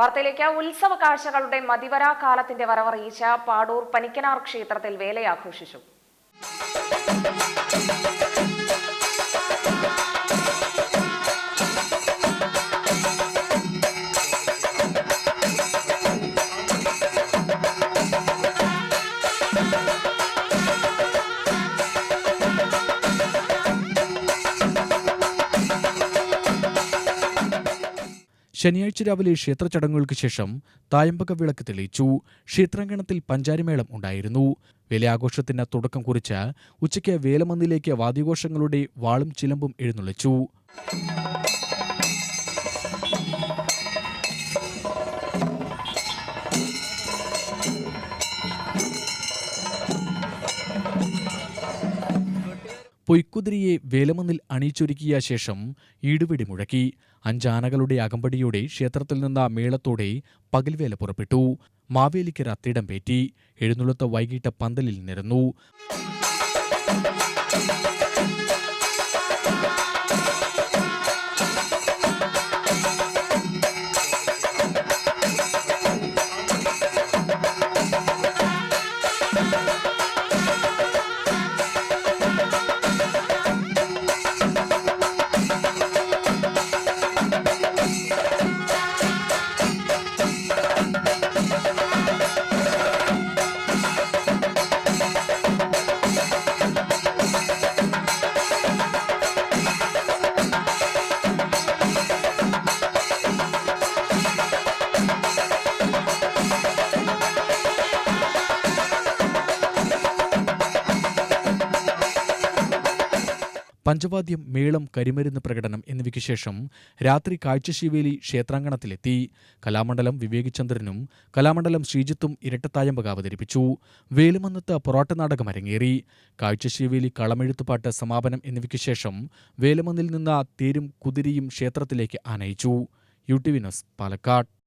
വാർത്തയിലേക്ക് ഉത്സവ കാഴ്ചകളുടെ മതിവരാ കാലത്തിന്റെ വരവറിയിച്ച പാടൂർ പനിക്കനാർ ക്ഷേത്രത്തിൽ വേലയാഘോഷിച്ചു. ശനിയാഴ്ച രാവിലെ ക്ഷേത്ര ചടങ്ങുകൾക്ക് ശേഷം തായമ്പക വിളക്ക് തെളിയിച്ചു. ക്ഷേത്രാങ്കണത്തിൽ പഞ്ചാരിമേളം ഉണ്ടായിരുന്നു. വേലയാഘോഷത്തിന് തുടക്കം കുറിച്ച് ഉച്ചയ്ക്ക് വേലമന്നിലേക്ക് വാദ്യഘോഷങ്ങളുടെ വാളും ചിലമ്പും എഴുന്നള്ളിച്ചു. പൊയ്ക്കുതിരിയെ വേലമന്നിൽ അണിയിച്ചൊരുക്കിയ ശേഷം ഈടുവെടി മുഴക്കി. അഞ്ചാനകളുടെ അകമ്പടിയോടെ ക്ഷേത്രത്തിൽ നിന്ന മേളത്തോടെ പകൽവേല പുറപ്പെട്ടു. മാവേലിക്കര തിടം പേറ്റി എഴുന്നള്ളത്ത് വൈകിട്ട് പന്തലിൽ നിരന്നു. പഞ്ചവാദ്യം മേളം കരിമരുന്ന് പ്രകടനം എന്നിവയ്ക്ക് ശേഷം രാത്രി കാഴ്ചശിവേലി ക്ഷേത്രാങ്കണത്തിലെത്തി. കലാമണ്ഡലം വിവേകചന്ദ്രനും കലാമണ്ഡലം ശ്രീജിത്തും ഇരട്ടത്തായമ്പക അവതരിപ്പിച്ചു. വേലുമന്നത്ത് പൊറോട്ട നാടകം അരങ്ങേറി. കാഴ്ചശിവേലി കളമെഴുത്തുപാട്ട് സമാപനം എന്നിവയ്ക്ക് ശേഷം വേലുമന്നിൽ നിന്ന് തേരും കുതിരിയും ക്ഷേത്രത്തിലേക്ക് ആനയിച്ചു. യു ടി വിനോസ് പാലക്കാട്.